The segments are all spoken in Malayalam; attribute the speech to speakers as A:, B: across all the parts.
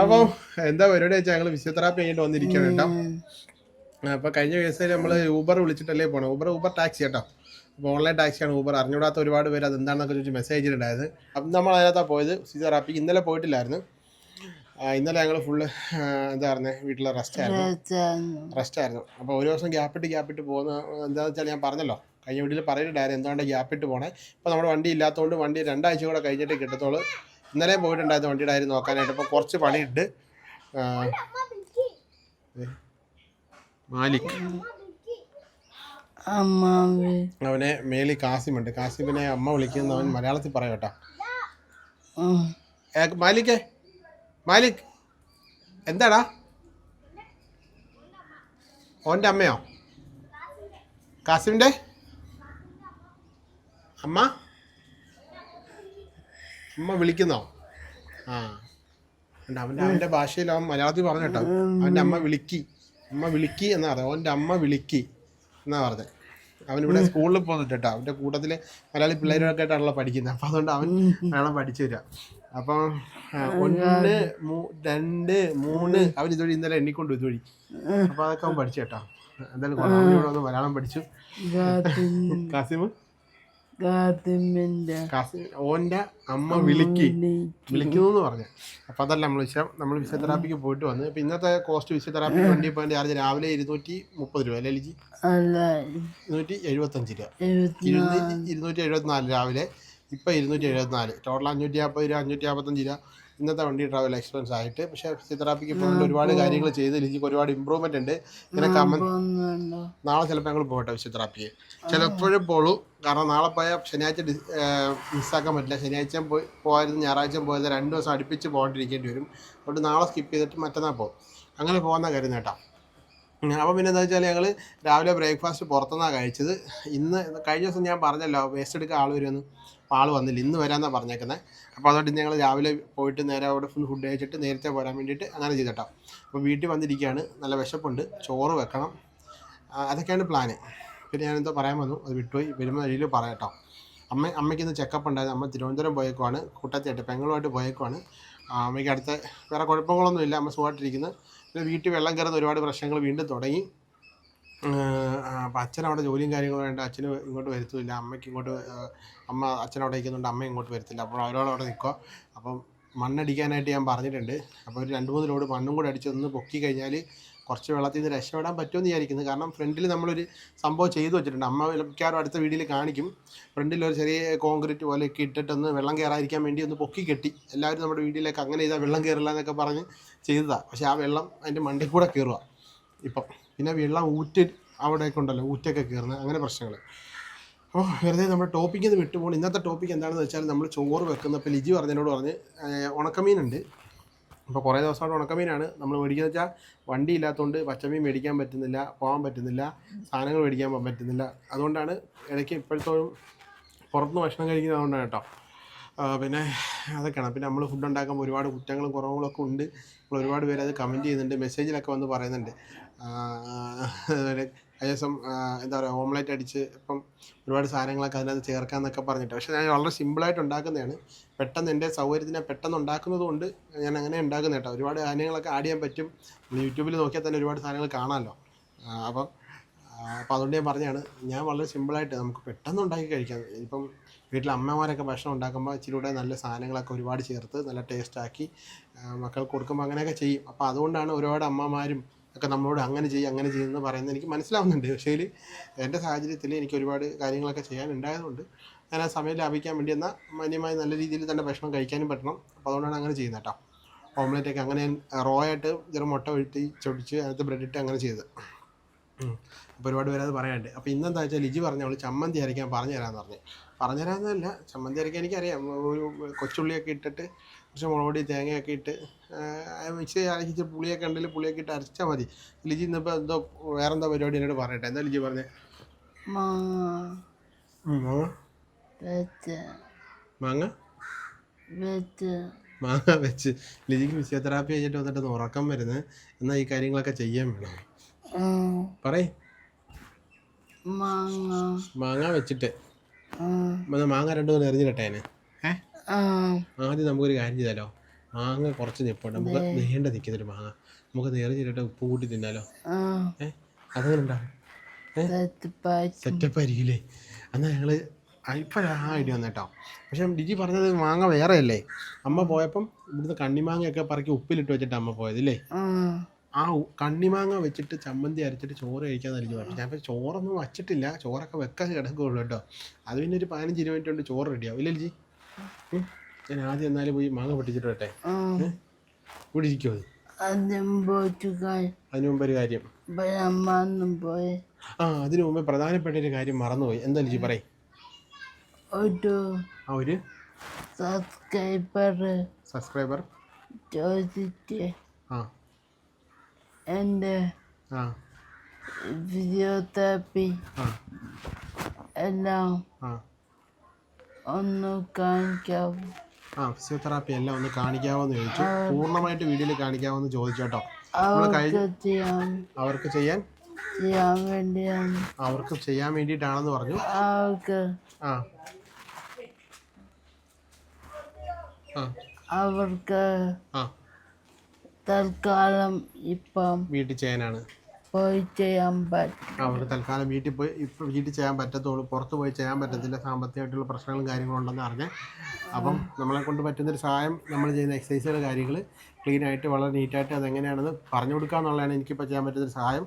A: അപ്പം എന്താ പരിപാടി വെച്ചാൽ ഞങ്ങൾ ഫിസിയോതെറാപ്പി കഴിഞ്ഞിട്ട് വന്നിരിക്കണം കേട്ടോ. അപ്പൊ കഴിഞ്ഞ ദിവസം നമ്മൾ ഊബർ വിളിച്ചിട്ടല്ലേ പോണേ. ഊബർ ഊബർ ടാക്സി കേട്ടോ. അപ്പോൾ ഓൺലൈൻ ടാക്സിയാണ് ഊബർ അറിഞ്ഞൂടാത്ത ഒരുപാട് പേര് അത് എന്താണെന്നൊക്കെ ചോദിച്ചു മെസ്സേജ് ചെയ്തിട്ടുണ്ടായത് അപ്പം നമ്മൾ അതിനകത്താണ് പോയത് ഫിസിയോതെറാപ്പിക്ക് ഇന്നലെ പോയിട്ടില്ലായിരുന്നു. ഇന്നലെ ഞങ്ങൾ ഫുള്ള് എന്താ പറഞ്ഞേ വീട്ടിലെ റെസ്റ്റ് ആയിരുന്നു. റെസ്റ്റ് ആയിരുന്നു. അപ്പോൾ ഒരു ദിവസം ഗ്യാപ്പിട്ട് ഗ്യാപ്പിട്ട് പോകുന്ന എന്താണെന്ന് വെച്ചാൽ ഞാൻ പറഞ്ഞല്ലോ. കഴിഞ്ഞ വീട്ടിൽ പറയുന്നുണ്ടായിരുന്നു എന്തുകൊണ്ട് ഗ്യാപ്പിട്ട് പോണേ? ഇപ്പോൾ നമ്മുടെ വണ്ടി ഇല്ലാത്തതുകൊണ്ട് വണ്ടി രണ്ടാഴ്ച കൂടെ കഴിഞ്ഞിട്ട് കിട്ടത്തുള്ളൂ. ഇന്നലെ പോയിട്ടുണ്ടായിരുന്നു വണ്ടിയുടെ കാര്യം നോക്കാനായിട്ട് അപ്പോൾ കുറച്ച് പണിയുണ്ട്. മാലിക്. അവനെ മേലി കാസിമുണ്ട്. കാസിമിനെ അമ്മ വിളിക്കുന്ന അവൻ മലയാളത്തിൽ പറയട്ടോ മാലിക്കേ മാലിക്. എന്താടാ? ഓന്റെ അമ്മയോ? കാസിമിന്റെ അമ്മ? അമ്മ വിളിക്കുന്നോ? ആ. ഉണ്ട് അവന്റെ അവന്റെ ഭാഷയിൽ അവൻ മലയാളത്തിൽ പറഞ്ഞു കേട്ടോ. അവന്റെ അമ്മ വിളിക്കി. അമ്മ വിളിക്കി എന്നാ പറഞ്ഞത് അവന്റെ അമ്മ വിളിക്കി എന്നാ പറഞ്ഞത് അവനിവിടെ സ്കൂളിൽ പോകുന്നുണ്ട് കേട്ടോ. അവന്റെ കൂട്ടത്തിൽ മലയാളി പിള്ളേരൊക്കെ ആയിട്ടാണല്ലോ പഠിക്കുന്നത്. അപ്പം അതുകൊണ്ട് അവൻ മലയാളം പഠിച്ചു വരിക അപ്പം ഒന്ന് രണ്ട് മൂന്ന്. അവൻ ഇതുവഴി ഇന്നലെ എണ്ണിക്കൊണ്ട് ഇതുവഴി. അപ്പോൾ അതൊക്കെ അവൻ പഠിച്ചു കേട്ടോ. എന്തായാലും കൊള്ളാം. അവൻ ഇവിടെ വന്ന് മലയാളം പഠിച്ചു. കാസിമ്? ഓന്റെ അമ്മ വിളിക്കി. വിളിക്കുന്നു എന്ന് പറഞ്ഞു. അപ്പൊ അതല്ല നമ്മൾ വിഷയം നമ്മൾ ഫിസിയോതെറാപ്പിക്ക് പോയിട്ട് വന്ന്. ഇപ്പൊ ഇന്നത്തെ കോസ്റ്റ് ഫിസിയോതെറാപ്പിക്ക് വണ്ടി പോയിന്റ് ചാർജ് രാവിലെ ഇരുന്നൂറ്റി മുപ്പത് രൂപ അല്ലേ ലിജി? ഇരുന്നൂറ്റി എഴുപത്തി അഞ്ച്
B: രൂപ
A: ഇരുന്നൂറ്റി എഴുപത്തിനാല് രാവിലെ. ഇപ്പൊ ഇരുന്നൂറ്റി എഴുപത്തിനാല്. ടോട്ടൽ അഞ്ഞൂറ്റി നാൽപ്പത് രൂപ അഞ്ഞൂറ്റി നാൽപ്പത്തഞ്ച് രൂപ. ഇന്നത്തെ വണ്ടി ട്രാവൽ എക്സ്പെൻസ് ആയിട്ട്. പക്ഷെ ഫിസിയോതെറാപ്പിക്ക് ഒരുപാട് കാര്യങ്ങൾ ചെയ്ത് എനിക്ക് ഒരുപാട് ഇമ്പ്രൂവ്മെന്റ് ഉണ്ട്. ഇങ്ങനെ
B: കമന്റ്
A: നാളെ ചിലപ്പോൾ ഞങ്ങൾ പോകട്ടെ ഫിസിയോതെറാപ്പിക്ക് ചിലപ്പോഴും പോളൂ. കാരണം നാളെ പോയാൽ ശനിയാഴ്ച മിസ്സാക്കാൻ പറ്റില്ല. ശനിയാഴ്ച പോയി പോയത് ഞായറാഴ്ച പോയത് രണ്ട് ദിവസം അടുപ്പിച്ച് പോകാണ്ടിരിക്കേണ്ടി വരും. അതുകൊണ്ട് നാളെ സ്കിപ്പ് ചെയ്തിട്ട് മറ്റന്നാൾ പോകും അങ്ങനെ പോകുന്ന കാര്യം കേട്ടോ. അപ്പോൾ പിന്നെ എന്താ വെച്ചാൽ ഞങ്ങൾ രാവിലെ ബ്രേക്ക്ഫാസ്റ്റ് പുറത്തുനിന്നാണ് കഴിച്ചത്. ഇന്ന് കഴിഞ്ഞ ദിവസം ഞാൻ പറഞ്ഞല്ലോ വേസ്റ്റ് എടുക്കാൻ ആൾ വരുമെന്ന്. ആൾ വന്നില്ല. ഇന്ന് വരാമെന്നാണ് പറഞ്ഞേക്കുന്നത് അപ്പോൾ അതുകൊണ്ട് ഞങ്ങൾ രാവിലെ പോയിട്ട് നേരെ അവിടെ ഫുൾ ഫുഡ് കഴിച്ചിട്ട് നേരത്തെ പോരാൻ വേണ്ടിയിട്ട് അങ്ങനെ ചെയ്തിട്ടോ. അപ്പോൾ വീട്ടിൽ വന്നിരിക്കുകയാണ്. നല്ല വിശപ്പുണ്ട്. ചോറ് വെക്കണം. അതൊക്കെയാണ് പ്ലാന് പിന്നെ ഞാനെന്തോ പറയാൻ വന്നു. അത് വിട്ടുപോയി. വരുമ്പോൾ വഴിയിൽ പറയാട്ടോ. അമ്മ അമ്മയ്ക്ക് ഇന്ന് ചെക്കപ്പ് ഉണ്ടായത് അമ്മ തിരുവനന്തപുരം പോയേക്കുവാണ്. കൂട്ടത്തിയായിട്ട് പെങ്ങളുമായിട്ട് പോയേക്കുവാണ്. അമ്മയ്ക്ക് അടുത്ത വേറെ കുഴപ്പങ്ങളൊന്നുമില്ല. അമ്മ സുഖമായിട്ടിരിക്കുന്നത് വീട്ടിൽ വെള്ളം കയറുന്ന ഒരുപാട് പ്രശ്നങ്ങൾ വീണ്ടും തുടങ്ങി. അപ്പം അച്ഛൻ അവിടെ ജോലിയും കാര്യങ്ങളും വേണ്ട അച്ഛന് ഇങ്ങോട്ട് വരുത്തില്ല. അമ്മയ്ക്ക് ഇങ്ങോട്ട് അമ്മ അച്ഛൻ അവിടെ ഇരിക്കുന്നുണ്ട്. അമ്മ ഇങ്ങോട്ട് വരത്തില്ല. അപ്പോൾ അവരോട് അവിടെ നിൽക്കുക അപ്പം മണ്ണടിക്കാനായിട്ട് ഞാൻ പറഞ്ഞിട്ടുണ്ട്. അപ്പോൾ ഒരു രണ്ട് മൂന്ന് ലോഡ് മണ്ണും കൂടെ അടിച്ച് ഒന്ന് പൊക്കി കഴിഞ്ഞാൽ കുറച്ച് വെള്ളത്തിൽ നിന്ന് രക്ഷപ്പെടാൻ പറ്റുമെന്ന് വിചാരിക്കുന്നത് കാരണം ഫ്രണ്ടിൽ നമ്മളൊരു സംഭവം ചെയ്തു വെച്ചിട്ടുണ്ട്. അമ്മ മിക്കവാറും അടുത്ത വീഡിയോയിൽ കാണിക്കും. ഫ്രണ്ടിൽ ഒരു ചെറിയ കോൺക്രീറ്റ് പോലെയൊക്കെ ഇട്ടിട്ടൊന്ന് വെള്ളം കയറാതിരിക്കാൻ വേണ്ടി ഒന്ന് പൊക്കി കെട്ടി. എല്ലാവരും നമ്മുടെ വീട്ടിലേക്ക് അങ്ങനെ ചെയ്താൽ വെള്ളം കയറില്ല എന്നൊക്കെ പറഞ്ഞ് ചെയ്തതാണ് പക്ഷേ ആ വെള്ളം അതിന്റെ മണ്ടയിൽ കൂടെ കയറുക ഇപ്പം പിന്നെ വെള്ളം ഊറ്റ് അവിടെയൊക്കെ ഉണ്ടല്ലോ ഊറ്റൊക്കെ കയറുന്നത് അങ്ങനെ പ്രശ്നങ്ങൾ അപ്പോൾ വെറുതെ നമ്മുടെ ടോപ്പിക്കിൽ നിന്ന് വിട്ടുപോകണം ഇന്നത്തെ ടോപ്പിക് എന്താണെന്ന് വെച്ചാൽ നമ്മൾ ചോറ് വെക്കുന്ന ഇപ്പോൾ ലിജി പറഞ്ഞതിനോട് പറഞ്ഞ് ഉണക്കമീനുണ്ട് അപ്പോൾ കുറേ ദിവസമായിട്ട് ഉണക്കമീനാണ്. നമ്മൾ മേടിക്കുന്നത് വെച്ചാൽ വണ്ടി ഇല്ലാത്തതുകൊണ്ട് പച്ചമീൻ മേടിക്കാൻ പറ്റുന്നില്ല പോകാൻ പറ്റുന്നില്ല സാധനങ്ങൾ മേടിക്കാൻ പറ്റുന്നില്ല. അതുകൊണ്ടാണ് ഇടയ്ക്ക് ഇപ്പോഴത്തെ പുറത്തുനിന്ന് ഭക്ഷണം കഴിക്കുന്നത് അതുകൊണ്ടാണ് കേട്ടോ. പിന്നെ അതൊക്കെയാണ്. പിന്നെ നമ്മൾ ഫുഡ് ഉണ്ടാക്കുമ്പോൾ ഒരുപാട് കുറ്റങ്ങളും കുറവുകളൊക്കെ ഉണ്ട്. നമ്മൾ ഒരുപാട് പേര് അത് കമന്റ് ചെയ്യുന്നുണ്ട് മെസ്സേജിലൊക്കെ വന്ന് പറയുന്നുണ്ട്. കഴിഞ്ഞ എന്താ പറയുക ഓംലെറ്റ് അടിച്ച് ഇപ്പം ഒരുപാട് സാധനങ്ങളൊക്കെ അതിനകത്ത് ചേർക്കാമെന്നൊക്കെ പറഞ്ഞിട്ട്. പക്ഷേ ഞാൻ വളരെ സിമ്പിളായിട്ട് ഉണ്ടാക്കുന്നതാണ്. പെട്ടെന്ന് എന്റെ സൗകര്യത്തിന് പെട്ടെന്ന് ഉണ്ടാക്കുന്നത് കൊണ്ട് ഞാൻ അങ്ങനെ ഉണ്ടാക്കുന്ന കേട്ടോ. ഒരുപാട് കാര്യങ്ങളൊക്കെ ആഡ് ചെയ്യാൻ പറ്റും. യൂട്യൂബിൽ നോക്കിയാൽ തന്നെ ഒരുപാട് സാധനങ്ങൾ കാണാമല്ലോ. അപ്പം അപ്പോൾ അതുകൊണ്ട് ഞാൻ പറഞ്ഞാണ് ഞാൻ വളരെ സിമ്പിളായിട്ട് നമുക്ക് പെട്ടെന്ന് ഉണ്ടാക്കി കഴിക്കാം. ഇപ്പം വീട്ടിൽ അമ്മമാരൊക്കെ ഭക്ഷണം ഉണ്ടാക്കുമ്പോൾ ഇച്ചിരി കൂടെ നല്ല സാധനങ്ങളൊക്കെ ഒരുപാട് ചേർത്ത് നല്ല ടേസ്റ്റാക്കി മക്കൾക്ക് കൊടുക്കുമ്പോൾ അങ്ങനെയൊക്കെ ചെയ്യും. അപ്പോൾ അതുകൊണ്ടാണ് ഒരുപാട് അമ്മമാരും ഒക്കെ നമ്മളോട് അങ്ങനെ ചെയ്യും അങ്ങനെ ചെയ്യുമെന്ന് പറയുന്നത് എനിക്ക് മനസ്സിലാവുന്നുണ്ട്. പക്ഷേ എന്റെ സാഹചര്യത്തിൽ എനിക്ക് ഒരുപാട് കാര്യങ്ങളൊക്കെ ചെയ്യാൻ ഉണ്ടായതുകൊണ്ട് ഞാൻ ആ സമയം ലാഭിക്കാൻ വേണ്ടി എന്നാൽ മാന്യമായി നല്ല രീതിയിൽ തന്നെ ഭക്ഷണം കഴിക്കാനും പറ്റണം. അപ്പോൾ അതുകൊണ്ടാണ് അങ്ങനെ ചെയ്യുന്നത് കേട്ടോ. ഓംലെറ്റൊക്കെ അങ്ങനെ ഞാൻ റോ ആയിട്ട് ചെറു മുട്ട വെട്ടി ചൊടിച്ച് അതിനകത്ത് ബ്രെഡ് ഇട്ട് അങ്ങനെ ചെയ്ത് അപ്പോൾ ഒരുപാട് പേര് അത് പറയാനുണ്ട്. അപ്പോൾ ഇന്നെന്താ വെച്ചാൽ ലിജി പറഞ്ഞു അവൾ ചമ്മന്തി അരയ്ക്കാൻ പറഞ്ഞു തരാമെന്ന് പറഞ്ഞു. പറഞ്ഞു തരാമെന്നല്ല ചമ്മന്തി അരയ്ക്കാൻ എനിക്കറിയാം. ഒരു കൊച്ചുള്ളിയൊക്കെ ഇട്ടിട്ട് കുറച്ച് മുളക് പൊടി തേങ്ങയൊക്കെ ഇട്ട് മിക്സി അരച്ചിട്ട് പുളിയൊക്കെ ഉണ്ടെങ്കിൽ പുളിയൊക്കെ ഇട്ട് അരച്ചാൽ മതി. ലിജി ഇന്നിപ്പോൾ എന്തോ വേറെ എന്തോ പരിപാടി എന്നോട് പറയട്ടെ. എന്താ ലിജി പറഞ്ഞേ?
B: മാങ്ങ?
A: മാങ്ങ?
B: വെച്ച്.
A: ലിജിക്ക് ഫിസിയോതെറാപ്പി കഴിഞ്ഞിട്ട് വന്നിട്ട് ഉറക്കം വരുന്നത് എന്നാൽ ഈ കാര്യങ്ങളൊക്കെ ചെയ്യാൻ വേണം. പറയ്.
B: മാങ്ങ.
A: മാങ്ങ വെച്ചിട്ട്. മാങ്ങ രണ്ടു മൂന്ന് എറിഞ്ഞിട്ടെ അതിന്. ആദ്യം നമുക്കൊരു കാര്യം ചെയ്താലോ? മാങ്ങ കുറച്ച് നിപ്പുണ്ട്. നമുക്ക് നീണ്ട നിൽക്കുന്നൊരു മാങ്ങ. നമുക്ക് നേറി ചെല്ലിട്ട് ഉപ്പ് കൂട്ടി തിന്നാലോ?
B: ആ.
A: ഏ? അതങ്ങനെ ഉണ്ടാവും സെറ്റപ്പ് ഞങ്ങൾ ഇപ്പം ആ ഐഡിയ വന്നേട്ടോ പക്ഷെ ഡിജി പറഞ്ഞത് മാങ്ങ വേറെ അല്ലേ അമ്മ പോയപ്പം ഇവിടുന്ന് കണ്ണിമാങ്ങയൊക്കെ പറക്കി ഉപ്പിലിട്ട് വെച്ചിട്ട് അമ്മ പോയത് ഇല്ലേ?
B: ആ
A: കണ്ണിമാങ്ങ വെച്ചിട്ട് ചമ്മന്തി അരച്ചിട്ട് ചോറ് കഴിക്കാന്ന് എനിക്ക് പറഞ്ഞു. ഞാൻ ചോറൊന്നും വച്ചിട്ടില്ല. ചോറൊക്കെ വെക്കാൻ കിടക്കുള്ളൂ കേട്ടോ. അത് പിന്നെ ഒരു പതിനഞ്ച് ഇരുപത് മിനിറ്റ് കൊണ്ട് ചോറ് റെഡിയാവും ഇല്ലേ ജി ഞാൻ ആദ്യം എന്നാലും പോയി മാങ്ങ പൊട്ടിച്ചിട്ട് വരട്ടെ. ഇവിടെ ഇരിക്കുമോ അത്? അതിന് മുമ്പ് ഒരു കാര്യം. ആ അതിനു മുമ്പ് പ്രധാനപ്പെട്ട ഒരു കാര്യം മറന്നുപോയി. എന്താ ലിജി പറയും?
B: ഒരു സബ്സ്ക്രൈബർ
A: സബ്സ്ക്രൈബർ
B: ചോദിച്ച്
A: ആ. എന്റെ
B: ഫിസിയോതെറാപ്പി എല്ലാം ഒന്ന് കാണിക്കാം
A: ആ ഫിസിയോതെറാപ്പി എല്ലാം ഒന്ന് കാണിക്കാവോ എന്ന് ചോദിച്ചു പൂർണമായിട്ട് വീഡിയോയിൽ കാണിക്കാവോ എന്ന് ചോദിച്ചു കേട്ടോ.
B: അവർക്ക് ചെയ്യാൻ
A: ചെയ്യാൻ?
B: വേണ്ടിയാണ്.
A: അവർക്ക് ചെയ്യാൻ വേണ്ടിയിട്ടാണെന്ന് പറഞ്ഞു.
B: അവർക്ക്
A: ആ.
B: അവർക്ക്
A: ആ.
B: തൽക്കാലം ഇപ്പം
A: വീട്ടിൽ ചെയ്യാനാണ്.
B: പോയി ചെയ്യാൻ പറ്റും
A: അവിടെ തൽക്കാലം വീട്ടിൽ പോയി ഇപ്പം വീട്ടിൽ ചെയ്യാൻ പറ്റത്തുള്ളൂ. പുറത്ത് പോയി ചെയ്യാൻ പറ്റത്തില്ല. സാമ്പത്തികമായിട്ടുള്ള പ്രശ്നങ്ങളും കാര്യങ്ങളും ഉണ്ടെന്ന് അറിഞ്ഞ്. അപ്പം നമ്മളെ കൊണ്ട് പറ്റുന്നൊരു സഹായം നമ്മൾ ചെയ്യുന്ന എക്സസൈസുകൾ കാര്യങ്ങൾ ക്ലീൻ ആയിട്ട് വളരെ നീറ്റായിട്ട് അതെങ്ങനെയാണെന്ന് പറഞ്ഞു കൊടുക്കുക എന്നുള്ളതാണ് എനിക്കിപ്പോൾ ചെയ്യാൻ പറ്റുന്നൊരു സഹായം.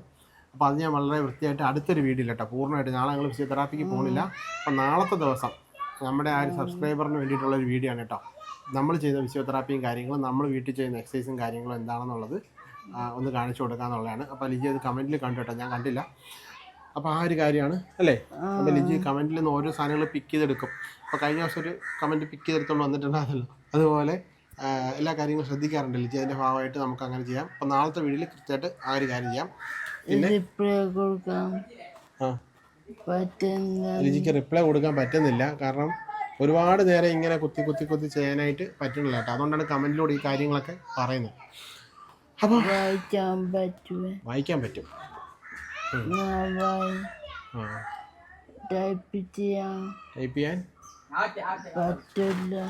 A: അപ്പോൾ അത് ഞാൻ വളരെ വൃത്തിയായിട്ട് അടുത്തൊരു വീഡിയോ കേട്ടോ പൂർണമായിട്ട് നാളെ ഞങ്ങൾ ഫിസിയോതെറാപ്പിക്ക് പോകുന്നില്ല അപ്പം നാളത്തെ ദിവസം നമ്മുടെ ആ ഒരു സബ്സ്ക്രൈബറിന് വേണ്ടിയിട്ടുള്ള ഒരു വീഡിയോ ആണ് കേട്ടോ. നമ്മൾ ചെയ്യുന്ന ഫിസിയോതെറാപ്പിയും കാര്യങ്ങളും നമ്മൾ വീട്ടിൽ ചെയ്യുന്ന എക്സസൈസും കാര്യങ്ങളും എന്താണെന്നുള്ളത് ഒന്ന് കാണിച്ചു കൊടുക്കുക എന്നുള്ളതാണ് അപ്പോൾ ലിജി അത് കമന്റിൽ കണ്ടു കേട്ടോ ഞാൻ കണ്ടില്ല. അപ്പോൾ ആ ഒരു കാര്യമാണ് അല്ലേ? അപ്പോൾ ലിജി കമന്റിൽ നിന്ന് ഓരോ സാധനങ്ങൾ പിക്ക് ചെയ്തെടുക്കും. അപ്പോൾ കഴിഞ്ഞ ദിവസം ഒരു കമന്റ് പിക്ക് ചെയ്തെടുത്തോണ്ട് വന്നിട്ടുണ്ടായിരുന്നല്ലോ. അതുപോലെ എല്ലാ കാര്യങ്ങളും ശ്രദ്ധിക്കാറുണ്ട് ലിജി അതിന്റെ ഭാഗമായിട്ട് നമുക്ക് അങ്ങനെ ചെയ്യാം. അപ്പോൾ നാളത്തെ വീഡിയോയിൽ കൃത്യമായിട്ട് ആ ഒരു കാര്യം ചെയ്യാം.
B: പിന്നെ
A: ലിജിക്ക് റിപ്ലൈ കൊടുക്കാൻ പറ്റുന്നില്ല. കാരണം ഒരുപാട് നേരം ഇങ്ങനെ കുത്തി കുത്തി കുത്തി ചെയ്യാനായിട്ട് പറ്റുന്നില്ല കേട്ടോ. അതുകൊണ്ടാണ് കമന്റിലൂടെ ഈ കാര്യങ്ങളൊക്കെ പറയുന്നത്. അപ്പോൾ
B: വായിക്കാൻ പറ്റുമേ?
A: വായിക്കാൻ പറ്റും.
B: ടൈപ്പ് ചെയ്യാൻ?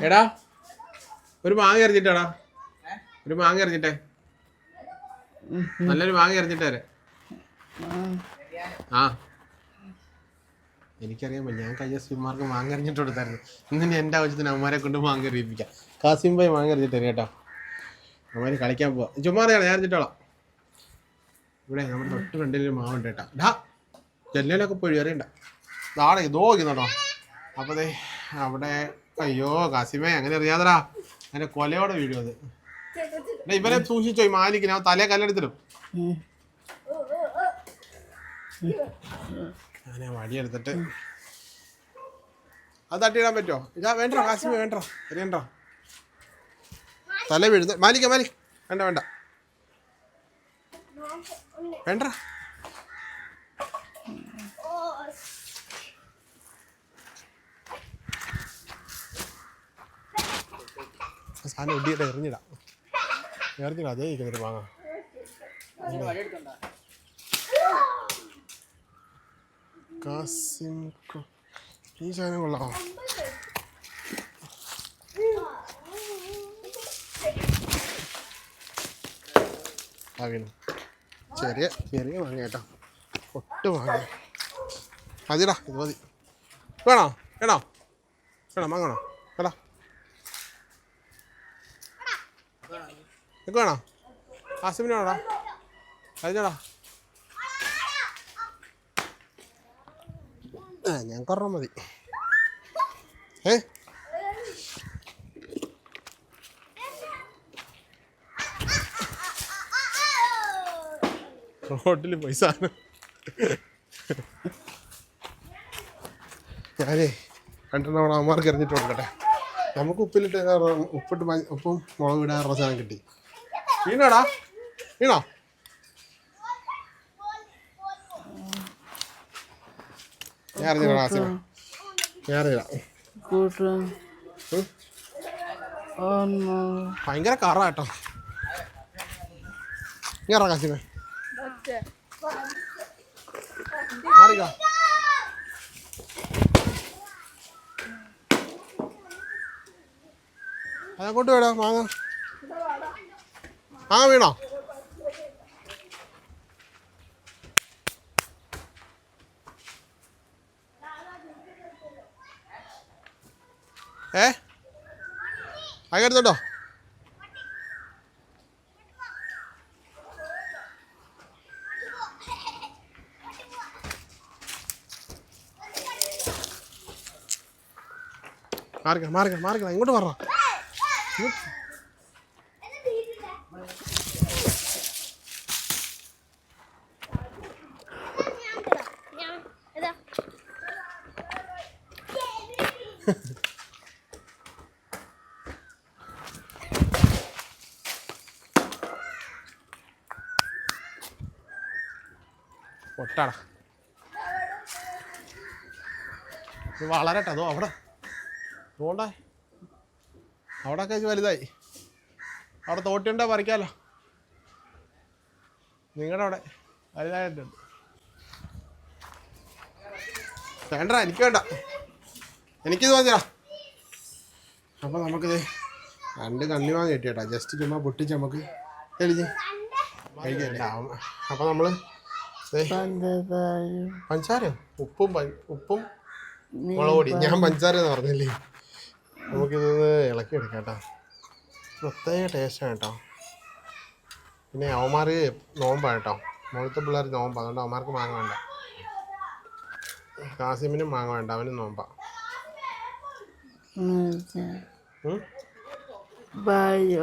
A: എടാ ഒരു മാങ്ങ എറിഞ്ഞിട്ടാടാ. ഒരു മാങ്ങ എറിഞ്ഞിട്ടേ. നല്ലൊരു മാങ്ങ എറിഞ്ഞിട്ടേ ആ. എനിക്കറിയാൻ പറ്റില്ല ഞാൻ കഴിഞ്ഞ സിമാർക്ക് മാങ്ങ എറിഞ്ഞിട്ട് കൊടുത്തായിരുന്നു. ഇന്നിനി എന്റെ ആവശ്യത്തിന് അമ്മമാരെ കൊണ്ട് മാങ്ങ എറിയിപ്പിക്കാം. കാസിം ഭായി മാങ്ങ എറിഞ്ഞിട്ട് തരും കേട്ടോ. അമ്മമാര് കളിക്കാൻ പോവാം. ചുമ്മാ അറിയാം ഞാൻ അറിഞ്ഞിട്ടോളാം ഇവിടെ നമ്മുടെ തൊട്ട് ഫ്രണ്ടിലൊരു മാവുണ്ട് കേട്ടോ. ഡാ ജനലിലൊക്കെ പോയി അറിയണ്ട നാളെ ഇതോ അപ്പോൾ ദേ അവിടെ അയ്യോ കാസിമേ അങ്ങനെ അറിയാതടാ അങ്ങനെ കൊലയോടെ വീഴും അത്. ഇവരെ സൂക്ഷിച്ചോ ഈ മാലിക്കിന്. തലേ കല്ലെടുത്തിടും. ഞാൻ വടിയെടുത്തിട്ട് അത് തട്ടിയിടാൻ പറ്റുമോ? ഇതാ വേണ്ട കാശ്മീർ വേണ്ട അറിയണ്ട തല വീഴുന്ന മാലിക്ക മാലിക്. വേണ്ട വേണ്ട. വേണ്ട സാധനം ഒടിയിട്ട് എറിഞ്ഞിടാം. എറിഞ്ഞിടാം. അതേ ഇരിക്കുന്നൊരു മാങ്ങ കാസിം ഈ സാധനം കൊള്ളാമോ ആ ചെറിയ ചെറിയ മാങ്ങ കേട്ടോ. ഒട്ട് മാങ്ങ മതിടാ ഇത് മതി. വേണോ? വേണോ? വേണോ? വാങ്ങണോ? വേടാ നിനക്ക് വേണോ? ആസിമിന് വേണോടാ? ആ ഞാൻ കുറഞ്ഞ മതി. ഏ? റോട്ടിൽ പൈസ ഞാനേ രണ്ടെണ്ണം അവിടെ അമ്മമാർക്ക് എറിഞ്ഞിട്ട് കൊടുക്കട്ടെ നമുക്ക് ഉപ്പിലിട്ട് ഉപ്പിട്ട് ഉപ്പും മുളക് ഇടാറുള്ള സാധനം കിട്ടി. വീണോടാ? വീണോ? ഞാൻ ആസിമ ഞാൻ ഭയങ്കര കറ കേട്ടോ ഇങ്ങനെ കാശിമേ മാറിക്കോ അതങ്ങോട്ട് വേടാ മാങ്ങ ആ വീണോ ഏ? അകരുന്നുണ്ടോ മാറിക്കണം മാറിക്കണം മാറിക്കണം ഇങ്ങോട്ട് മാറ ഒട്ടാടാ ഇത് വളരട്ടെ അതോ അവിടെ. പോണ്ടേ അവിടെ ഒക്കെ വലുതായി. അവിടെ തോട്ടിയുണ്ടോ പറിക്കാലോ. നിങ്ങളുടെ അവിടെ വലുതായിട്ടുണ്ട്. വേണ്ട എനിക്ക് വേണ്ട. എനിക്കിത് മതിയാ അപ്പോൾ നമുക്കിത് രണ്ട് കണ്ണി വാങ്ങി കിട്ടിയേട്ടാ ജസ്റ്റ് ചുമ്മാ പൊട്ടിച്ച് നമുക്ക് എലിഞ്ഞ് കഴിക്കല്ലേ അപ്പോൾ നമ്മൾ
B: പഞ്ചസാരയും?
A: പഞ്ചാര ഉപ്പും ഉപ്പും മുളക് ഞാൻ പഞ്ചാര എന്ന് പറഞ്ഞില്ലേ? നമുക്കിതൊന്ന് ഇളക്കി എടുക്കാം കേട്ടോ പ്രത്യേക ടേസ്റ്റാണ് കേട്ടോ പിന്നെ അവന്മാർ നോമ്പാണ് കേട്ടോ മുഴുത്ത പിള്ളേർ നോമ്പാണ് അതുകൊണ്ട് അവന്മാർക്ക് മാങ്ങ വേണ്ട. കാസിമിനും മാങ്ങ വേണ്ട. അവനും നോമ്പാ. ഭായി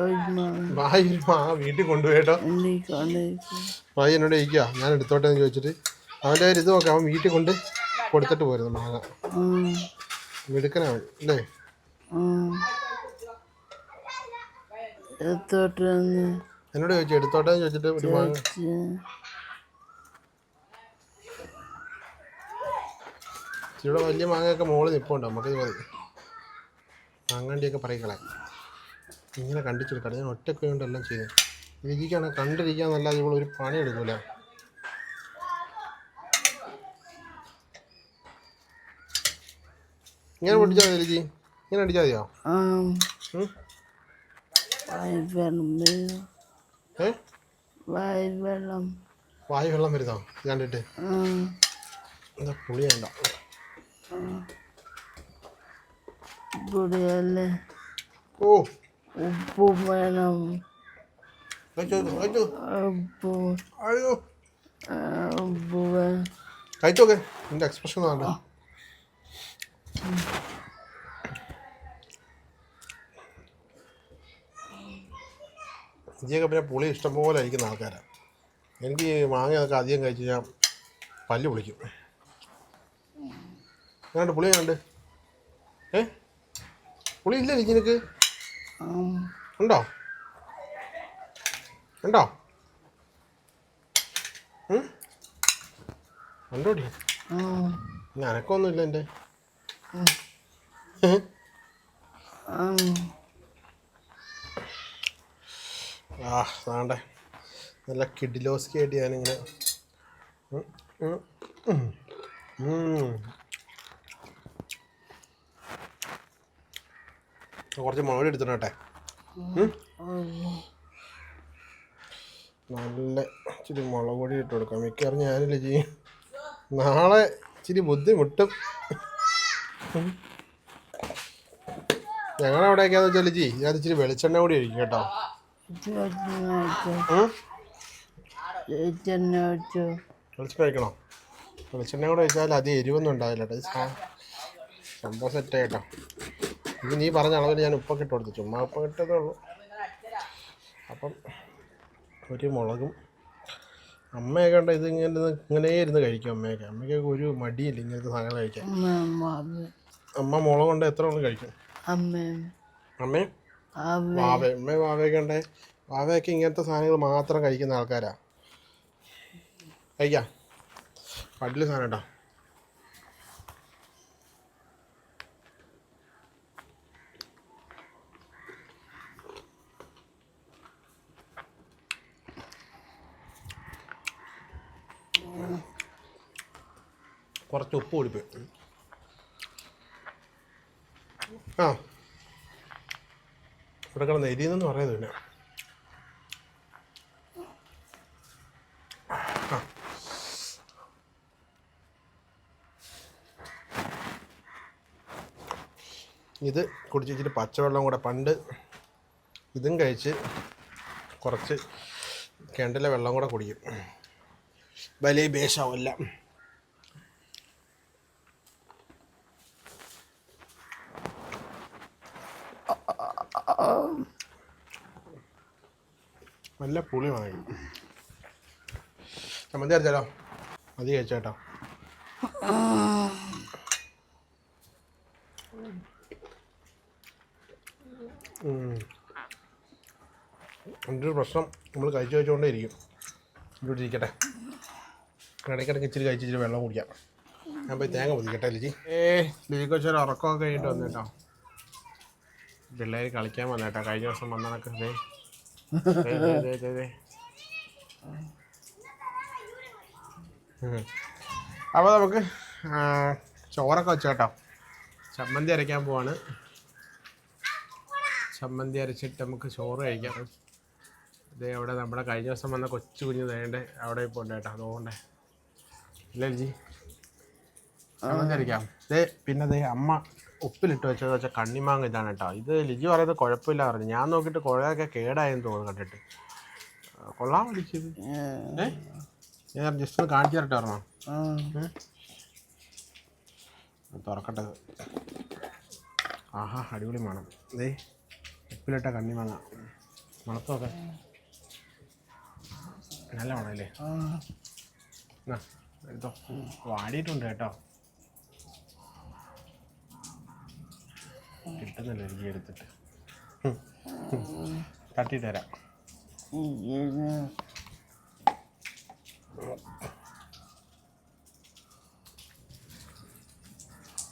A: മാങ്ങ. വീട്ടിൽ കൊണ്ടുപോയിട്ടോ ഭായി എന്നോട് ഇരിക്കുക ഞാൻ എടുത്തോട്ടെ എന്ന് ചോദിച്ചിട്ട്. അവന്റെ ഒരു ഇത് നോക്കാം. അവൻ വീട്ടിൽ കൊണ്ട് കൊടുത്തിട്ട് പോരുന്നു മാങ്ങ. മിടുക്കനാണ് അല്ലേ? എന്നോട് ചോദിച്ചു എടുത്തോട്ടെ ചോദിച്ചിട്ട് ഒരു മാങ്ങ. ഇവിടെ വലിയ മാങ്ങയൊക്കെ മോൾ നിൽപ്പുണ്ട് നമുക്കിത് മതി. മാങ്ങാണ്ടിയൊക്കെ പറയിക്കളെ. ഇങ്ങനെ കണ്ടിച്ചെടുക്കാം ഞാൻ ഒറ്റക്കൊണ്ടെല്ലാം ചെയ്തു. രുചിക്കാണ് കണ്ടിരിക്കാന്നല്ലാതെ ഇവിടെ ഒരു പണി എടുക്കൂല ഇങ്ങനെ പൊട്ടിച്ചാൽ മതി ചേച്ചി ഇങ്ങനെ അടിച്ചാൽ മതിയോ?
B: വായ് വെള്ളം
A: വരുന്നോ? കണ്ടിട്ട്. എന്താ പുളി വേണ്ട ഓ.
B: ഉപ്പും വേണം. ഉപ്പ്. ഉപ്പ്
A: കഴിച്ചോക്കെ. നിന്റെ എക്സ്പ്രഷൻ ആണ് ഇഞ്ചിയൊക്കെ പിന്നെ പുളി ഇഷ്ടംപോലെ കഴിക്കുന്ന ആൾക്കാരാണ് എനിക്ക് മാങ്ങയൊക്കെ അധികം കഴിച്ച് ഞാൻ പല്ല് പൊളിക്കും. ഏതാണ്ട് പുളി ഏതാണ്ട് ഏ? പുളി ഇല്ല
B: ഇഞ്ചിനക്ക്.
A: ഉണ്ടോ? ഉണ്ടോ? ഉണ്ടോടി അനക്കൊന്നുമില്ല
B: എന്റെ.
A: ആ താണ്ടേ നല്ല കിഡിലോസ്കി ആയിട്ട് ഞാനിങ്ങനെ. കുറച്ച് മുളക് എടുത്തിട്ടെ. നല്ല ഇച്ചിരി മുളക് പൊടി ഇട്ട് കൊടുക്കാം. മിക്കവാറും ഞാനില്ല ചെയ്യും. നാളെ ഇച്ചിരി ബുദ്ധിമുട്ടും ഞങ്ങളുടെ അവിടെയൊക്കെയാന്ന് വെച്ചാൽ ജി ഞാൻ ഇച്ചിരി വെളിച്ചെണ്ണ കൂടി ഒഴിക്കും കേട്ടോ.
B: കഴിക്കണോ?
A: വെളിച്ചെണ്ണ ഒഴിക്കണോ? വെളിച്ചെണ്ണ കൂടെ ഒഴിച്ചാൽ അത് എരിവൊന്നും ഉണ്ടാവില്ല കേട്ടോ. സംഭവം സെറ്റ് കേട്ടോ. ഇത് നീ പറഞ്ഞ അളവിൽ ഞാൻ ഉപ്പൊക്കെ ഇട്ട് കൊടുത്തു. ചുമ്മാ ഉപ്പ് ഇട്ടതേ ഉള്ളൂ. അപ്പം ഒരു മുളകും അമ്മയൊക്കെ ഉണ്ട് ഇത് ഇങ്ങനെ ഇങ്ങനെ ഇരുന്ന് കഴിക്കും അമ്മയൊക്കെ. അമ്മയ്ക്കൊക്കെ ഒരു മടിയില്ല ഇങ്ങനത്തെ സാധനങ്ങൾ കഴിക്കാൻ.
B: അമ്മ
A: അമ്മ മുളക് കൊണ്ട് എത്ര കൊണ്ട് കഴിക്കും?
B: അമ്മേ.
A: അമ്മേ?
B: അമ്മ
A: വാവ അമ്മയും വാവയൊക്കെ ഉണ്ടേ? വാവയൊക്കെ ഇങ്ങനത്തെ സാധനങ്ങൾ മാത്രം കഴിക്കുന്ന ആൾക്കാരാ. കഴിക്കാം? പടിൽ സാധനം കേട്ടോ. കുറച്ച് ഉപ്പ് കൂടിപ്പോയി ആ. ഇവിടെ കിടന്ന് എരിയെന്ന് പറയുന്നത് പിന്നെ. ഇത് കുടിച്ച് ഇച്ചിരി പച്ചവെള്ളം കൂടെ പണ്ട് ഇതും കഴിച്ച് കുറച്ച് കിണറ്റിലെ വെള്ളം കൂടെ കുടിക്കും. വലിയ ഭേഷാവും നല്ല പുളി വാങ്ങി ചമ്മന്തി അരച്ചാലോ? മതി കഴിച്ചേട്ടോ. എന്റെ ഒരു പ്രശ്നം? നമ്മൾ കഴിച്ചു കഴിച്ചുകൊണ്ടേ ഇരിക്കും. ഇവിടെ ഇരിക്കട്ടെ. ഇടയ്ക്കിടയ്ക്ക് ഇച്ചിരി കഴിച്ച് ഇച്ചിരി വെള്ളം കുടിക്കാം. ഞാൻ പോയി തേങ്ങ പൊതിക്കട്ടെ ലിജി. ഏ ലിജിക്ക് വെച്ചാൽ ഉറക്കമൊക്കെ കഴിഞ്ഞിട്ട് വന്നേട്ടോ. പിള്ളേർ കളിക്കാൻ വന്നേട്ടോ. കഴിഞ്ഞ ദിവസം വന്നതൊക്കെ. അപ്പോൾ നമുക്ക് ചോറൊക്കെ വെച്ചു കേട്ടോ ചമ്മന്തി അരയ്ക്കാൻ പോവാണ്. ചമ്മന്തി അരച്ചിട്ട് നമുക്ക് ചോറ് കഴിക്കാം. ഇത് അവിടെ നമ്മുടെ കഴിഞ്ഞ ദിവസം വന്ന കൊച്ചു കുഞ്ഞ് തേണ്ടേ അവിടെ ഇപ്പോൾ ഉണ്ട് കേട്ടോ അതുകൊണ്ടേ ഇല്ല ജി ചമ്മന്തി അരയ്ക്കാം. ദേ പിന്നെ ദേ അമ്മ ഉപ്പിലിട്ട് വെച്ചത് വെച്ചാൽ കണ്ണിമാങ്ങ ഇതാണ് കേട്ടോ. ഇത് ലിജി പറയുന്നത് കുഴപ്പമില്ല പറഞ്ഞു. ഞാൻ നോക്കിയിട്ട് കുഴയൊക്കെ കേടായെന്ന് തോന്നുന്നു കണ്ടിട്ട്. കൊള്ളാൻ വിളിച്ചത് ഏ. ഞാൻ ജസ്റ്റ് ഒന്ന് കാണിച്ചു തരട്ടെ പറഞ്ഞോ തുറക്കട്ടെ. ആഹാ അടിപൊളി മണം. ദേ ഉപ്പിലിട്ട കണ്ണിമാങ്ങ. മണത്തൊക്കെ നല്ല മണമല്ലേ എന്നാ, എടുത്തോ. വാടിയിട്ടുണ്ട് കേട്ടോ. കിട്ടുന്നില്ല എനിക്ക് എടുത്തിട്ട്. ഉം. ഉം. തട്ടിയിട്ട് തരാം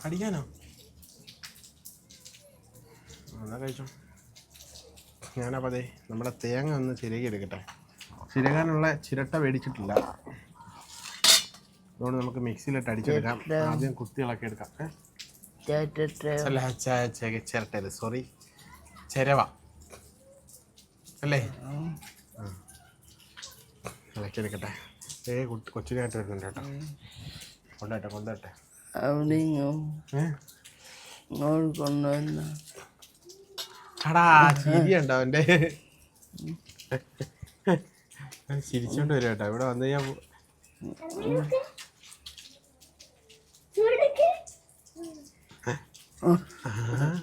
A: കടിക്കാനോ? എന്നാ കഴിച്ചോ? ഞാനപ്പോൾ അതെ നമ്മുടെ തേങ്ങ ഒന്ന് ചിരകി എടുക്കട്ടെ. ചിരകാനുള്ള ചിരട്ട മേടിച്ചിട്ടില്ല. അതുകൊണ്ട് നമുക്ക് മിക്സിയിലിട്ട് അടിച്ചെടുക്കാം. ആദ്യം കുത്തികളൊക്കെ എടുക്കാം. ഏ? അല്ല സോറി ചിരവ. അല്ലേ. ഇളക്കിയെടുക്കട്ടെ ഏ കൊച്ചിനായിട്ട് വരുന്നുണ്ട് കേട്ടോ. കൊണ്ടോട്ടെ കൊണ്ടോട്ടെ
B: അവിടെ ഇങ്ങോട്ട് കൊണ്ടുവന്ന.
A: അടാ ചിരിയുണ്ടോ അവന്റെ. ചിരിച്ചോണ്ട് വരും കേട്ടോ. ഇവിടെ വന്നു കഴിഞ്ഞാൽ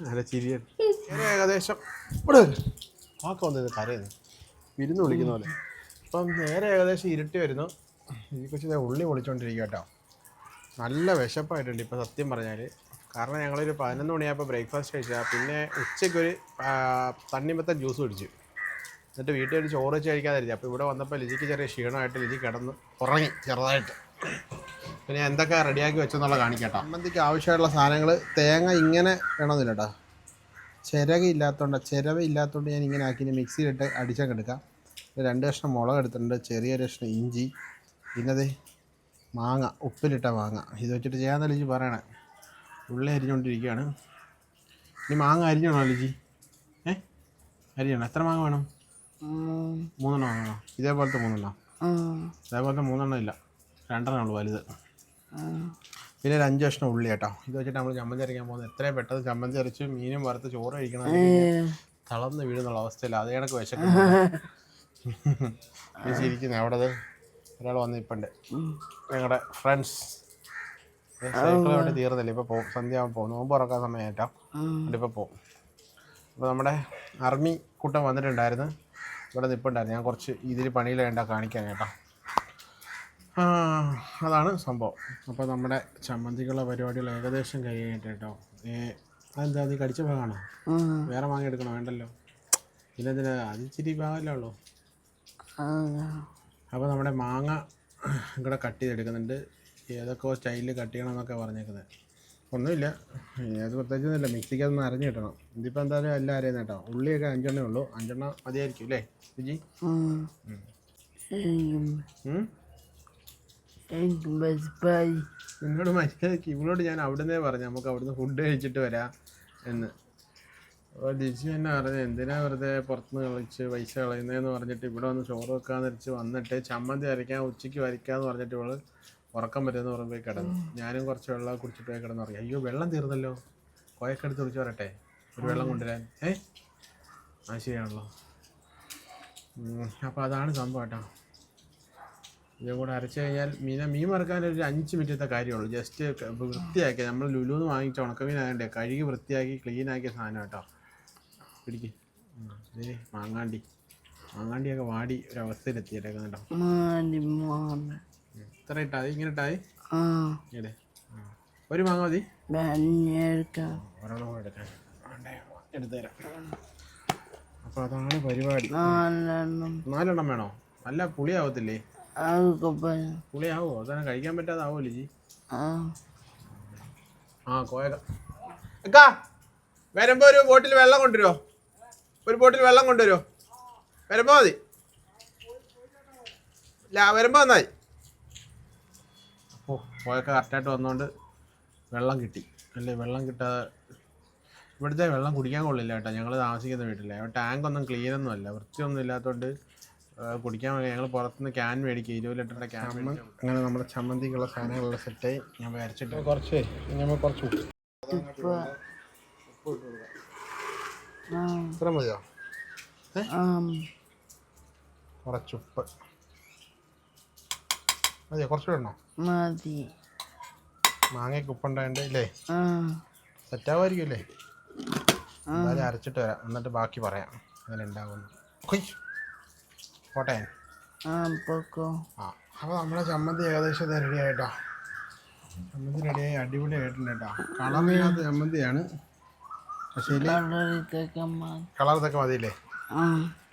A: അല്ല ചിരിയാണ്. ഏകദേശം. ഇവിടെ വാക്ക് വന്നത് കരയുന്നു. വിരുന്ന് വിളിക്കുന്ന പോലെ. അപ്പം നേരെ ഏകദേശം ഇരുട്ടി വരുന്നു. ഈ കൊച്ചു ദേ ഉള്ളി പൊളിച്ചുകൊണ്ടിരിക്കുക കേട്ടോ നല്ല വിശപ്പായിട്ടുണ്ട് ഇപ്പം സത്യം പറഞ്ഞാൽ കാരണം ഞങ്ങളൊരു പതിനൊന്ന് മണിയായപ്പോൾ ബ്രേക്ക്ഫാസ്റ്റ് കഴിച്ചാൽ പിന്നെ ഉച്ചയ്ക്കൊരു തണ്ണിമത്തൻ ജ്യൂസ് കുടിച്ചു. എന്നിട്ട് വീട്ടിൽ ഒരു ചോറ് വെച്ച് കഴിക്കാതിരിക്കും അപ്പോൾ ഇവിടെ വന്നപ്പോൾ ലിജിക്ക് ചെറിയ ക്ഷീണമായിട്ട് ലിജി കിടന്ന് ഉറങ്ങി ചെറുതായിട്ട്. പിന്നെ എന്തൊക്കെ റെഡിയാക്കി വെച്ചെന്നുള്ള കാണിക്കട്ടോ. അമ്മന്തിക്ക് ആവശ്യമായിട്ടുള്ള സാധനങ്ങൾ തേങ്ങ ഇങ്ങനെ വേണമെന്നില്ല കേട്ടോ ചിരക ഇല്ലാത്തതുകൊണ്ട് ചിരവ ഇല്ലാത്തതുകൊണ്ട് ഞാൻ ഇങ്ങനെ ആക്കി മിക്സിയിലിട്ട് അടിച്ചൊക്കെ എടുക്കാം. പിന്നെ രണ്ട് കഷ്ണം മുളക് എടുത്തിട്ടുണ്ട് ചെറിയ കഷ്ണം ഇഞ്ചി പിന്നത് ദേ മാങ്ങ ഉപ്പിലിട്ട മാങ്ങ. ഇത് വെച്ചിട്ട് ചെയ്യാൻ ലിജി പറയണേ. ഉള്ളി അരിഞ്ഞുകൊണ്ടിരിക്കുകയാണ്. ഇനി മാങ്ങ അരിഞ്ഞണോ ലിജി ഏ? അരിയണം എത്ര മാങ്ങ വേണം? മൂന്നെണ്ണം വേണോ ഇതേപോലത്തെ മൂന്നെണ്ണം. ഇതേപോലത്തെ മൂന്നെണ്ണം ഇല്ല. രണ്ടെണ്ണം ഉള്ളൂ വലുത്. പിന്നെ ഒരു അഞ്ച് കഷ്ണം ഉള്ളി കേട്ടോ. ഇത് വെച്ചിട്ട് നമ്മൾ ചമ്മന്തി അരയ്ക്കാൻ പോകുന്നത്. എത്രയും പെട്ടെന്ന് ചമ്മന്തി അരച്ച് മീനും വറുത്ത് ചോറ് കഴിക്കണം തളർന്ന് വീഴുന്നുള്ള അവസ്ഥയില്ല അതേ കണക്ക് വിശക്കുന്നു അവിടെ ഒരാൾ വന്ന് ഇപ്പുണ്ട് ഞങ്ങളുടെ ഫ്രണ്ട്സ് സൈക്കിൾ അവിടെ തീർന്നില്ല. ഇപ്പോൾ പോകും സന്ധ്യ ആകുമ്പോൾ പോകും നോമ്പ് തുറക്കാൻ സമയമായിട്ടോ ഇപ്പോൾ പോകും അപ്പോൾ നമ്മുടെ ആർമി കൂട്ടം വന്നിട്ടുണ്ടായിരുന്നു. ഇവിടെ നിപ്പുണ്ടായിരുന്നു. ഞാൻ കുറച്ച് ഇതിൽ പണിയിൽ വേണ്ട കാണിക്കാൻ കേട്ടോ. അതാണ് സംഭവം. അപ്പോൾ നമ്മുടെ ചമ്മന്തിക്കുള്ള പരിപാടികൾ ഏകദേശം കഴിയായിട്ട് കേട്ടോ ഏ അതെന്താ നീ കടിച്ച ഭാഗമാണോ വേറെ വാങ്ങിയെടുക്കണോ വേണ്ടല്ലോ. ഇല്ലെന്തിനാ അത് ഇച്ചിരി ഭാഗമല്ലേ ഉള്ളൂ. അപ്പോൾ നമ്മുടെ മാങ്ങ ഇവിടെ കട്ട് ചെയ്തെടുക്കുന്നുണ്ട്. ഏതൊക്കെ സ്റ്റൈലിൽ കട്ട് ചെയ്യണം എന്നൊക്കെ പറഞ്ഞേക്കുന്നത് ഒന്നുമില്ല ഏത് പ്രത്യേകിച്ചൊന്നുമില്ല. മിക്സിക്ക് അതൊന്ന് അരഞ്ഞ് കിട്ടണം ഇതിപ്പോൾ എന്തായാലും എല്ലാം അറിയുന്ന കേട്ടോ. ഉള്ളിയൊക്കെ അഞ്ചെണ്ണേ ഉള്ളൂ. അഞ്ചെണ്ണം മതിയായിരിക്കും അല്ലേ രുചി നിന്നോട് മര്യാദയ്ക്ക് ഇവളോട് ഞാൻ അവിടുന്ന് പറഞ്ഞു. നമുക്ക് അവിടുന്ന് ഫുഡ് കഴിച്ചിട്ട് വരാം എന്ന്. അപ്പോൾ ജിജി എന്നെ പറഞ്ഞു എന്തിനാ വെറുതെ പുറത്തുനിന്ന് കളിച്ച് പൈസ കളയുന്നതെന്ന് പറഞ്ഞിട്ട് ഇവിടെ വന്ന് ചോറ് വെക്കാന്ന് വെച്ച് വന്നിട്ട് ചമ്മന്തി അരയ്ക്കാൻ ഉച്ചയ്ക്ക് വരയ്ക്കാന്ന് പറഞ്ഞിട്ട് ഇവൾ ഉറക്കം പറ്റുമെന്ന് പറയുമ്പോൾ കിടന്നു. ഞാനും കുറച്ച് വെള്ളം കുടിച്ചിട്ട് പോയി കിടന്നു പറയും അയ്യോ വെള്ളം തീർന്നല്ലോ. കോയക്കെടുത്ത് കുടിച്ച് പറയട്ടെ ഒരു വെള്ളം കൊണ്ടുവരാൻ. ഏ? ആ ശരിയാണല്ലോ. അപ്പോൾ അതാണ് സംഭവം കേട്ടോ. ഇതും കൂടെ അരച്ച് കഴിഞ്ഞാൽ മീന മീൻ വറുക്കാൻ ഒരു അഞ്ച് മിനിറ്റത്തെ കാര്യമുള്ളൂ. ജസ്റ്റ് വൃത്തിയാക്കി. നമ്മൾ ലുലുന്ന് വാങ്ങിച്ച ഉണക്കമീൻ ആയതുകൊണ്ട് കഴുകി വൃത്തിയാക്കി ക്ലീൻ ആക്കിയ സാധനം കേട്ടോ. പിടിക്ക്. മാങ്ങാണ്ടി. മാങ്ങാണ്ടിയൊക്കെ വാടി ഒരു
B: മാറി
A: ഇത്ര ഇട്ടാതി ഇങ്ങനെ ഇട്ടാതി ഒരു മാങ്ങ മതി. ഒരെണ്ണം എടുക്കാൻ എടുത്തുതരാം. അപ്പോൾ അതാണ് പരിപാടി.
B: നാലെണ്ണം
A: വേണോ? നല്ല പുളിയാവത്തില്ലേ? പുളിയാവോ? അതാണ് കഴിക്കാൻ പറ്റാതാവോ ലിജി?
B: ആ.
A: കോയക്ക വരുമ്പോ ഒരു ബോട്ടിൽ വെള്ളം കൊണ്ടുവരുമോ ഒരു ബോട്ടിൽ വെള്ളം കൊണ്ടുവരുമോ വരുമ്പോ മതി. വരുമ്പോ വന്നാൽ ഓ കോയക്ക കറക്റ്റായിട്ട് വന്നോണ്ട് വെള്ളം കിട്ടി. അല്ലേ വെള്ളം കിട്ടാതെ ഇവിടുത്തെ വെള്ളം കുടിക്കാൻ കൊള്ളില്ല കേട്ടോ. ഞങ്ങൾ താമസിക്കുന്ന വീട്ടിലെ. ടാങ്ക് ഒന്നും ക്ലീൻ ഒന്നും അല്ല. വൃത്തിയൊന്നും ഇല്ലാത്തതുകൊണ്ട് കുടിക്കാൻ വേണ്ടി ഞങ്ങൾ പുറത്തുനിന്ന് ക്യാൻ മേടിക്കുക ഇരുപത് ലിറ്ററിന്റെ ക്യാൻ അങ്ങനെ നമ്മുടെ ചമ്മന്തിക്കുള്ള സാധനങ്ങളുള്ള സെറ്റായി ഞാൻ വരച്ചിട്ട് കുറച്ച് നമ്മൾ കുറച്ച് ഇത്ര മതിയോ? കുറച്ചുപ്പ് മതിയോ? കുറച്ച് ഇടണോ?
B: മതി.
A: മാങ്ങയ്ക്ക് ഉപ്പുണ്ടായിട്ട് ഇല്ലേ? സെറ്റാവുമായിരിക്കും അല്ലേ എന്തായാലും അരച്ചിട്ട് വരാം. എന്നിട്ട് ബാക്കി പറയാം. അങ്ങനെ ഉണ്ടാവുന്നു ഹുയ്. പോട്ടെ?
B: ആ പൊക്കോ.
A: ആ അപ്പോൾ നമ്മുടെ ചമ്മന്തി ഏകദേശം റെഡി ആയിട്ടോ? ചമ്മന്തി റെഡിയായി അടിപൊളി ആയിട്ടുണ്ട് കേട്ടോ. ചമ്മന്തിയാണ്. പക്ഷേ ഇതിൽ
B: കളറിക്കൊക്കെ
A: കളർ ഇതൊക്കെ മതിയില്ലേ?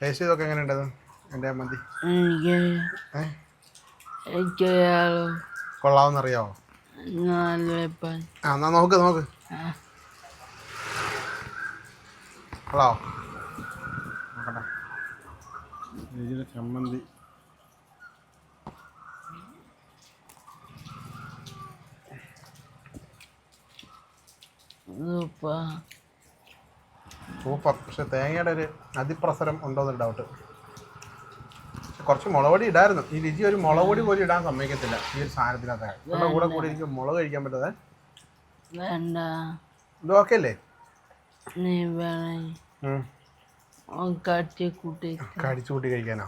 A: ടേസ്റ്റ് ചെയ്തൊക്കെ എങ്ങനെ ഉണ്ടത് എന്റെ ചമ്മന്തി?
B: കൊള്ളാവുന്നറിയാവോ
A: ആ എന്നാ നോക്ക് നോക്ക്.
B: ആ.
A: ഇതിലെ ചമ്മന്തി.
B: സൂപ്പർ.
A: പക്ഷെ തേങ്ങയുടെ ഒരു അതിപ്രസരം ഉണ്ടോന്നൊരു ഡൗട്ട് കുറച്ച് മുളക് പൊടി ഇടായിരുന്നു. ഈ രുചി ഒരു മുളക് പൊടി പോലും ഇടാൻ സമ്മതിക്കത്തില്ല ഈ ഒരു സാധനത്തിനകത്ത്. നമ്മുടെ കൂടെ കൂടി എനിക്ക് മുളക് കഴിക്കാൻ പറ്റാതെ
B: വേണ്ട.
A: ഇത് ഓക്കെ അല്ലേ?
B: നീ വേണേ.
A: കടിച്ചു കൂട്ടി കഴിക്കാനോ?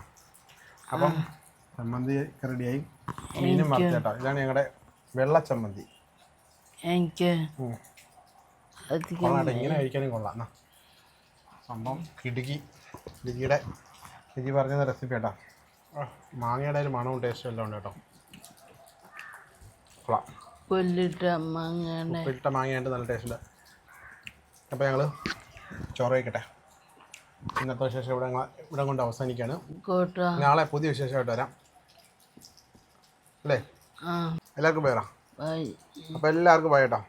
A: അപ്പം ചമ്മന്തി റെഡിയായി മീനും വറുത്തേട്ടോ ഇതാണ് ഞങ്ങളുടെ വെള്ള ചമ്മന്തി.
B: എനിക്ക്
A: കൊള്ളാട്ടെ ഇങ്ങനെ കഴിക്കാനും കൊള്ളാം. സംഭവം കിടുക്കി ഇടുക്കിയുടെ രുചി പറഞ്ഞ റെസിപ്പി കേട്ടോ. മാങ്ങയുടെ ഒരു മണവും ടേസ്റ്റും എല്ലാം ഉണ്ട് കേട്ടോ. കൊള്ളാം.
B: കൊല്ലിട്ട മാങ്ങയുടെ
A: ഉപ്പിട്ട മാങ്ങയായിട്ട് നല്ല ടേസ്റ്റ് ഉണ്ട്. അപ്പോൾ ഞങ്ങൾ ചോറ് കഴിക്കട്ടെ? ഇന്നത്തെ വിശേഷം ഇവിടെ ഇവിടെ കൊണ്ട്
B: അവസാനിക്കാണ്.
A: നാളെ പുതിയ വിശേഷമായിട്ട് വരാം. അല്ലേ? എല്ലാവർക്കും പോയറാം
B: ബൈ
A: അപ്പോൾ എല്ലാവർക്കും പോയ കേട്ടോ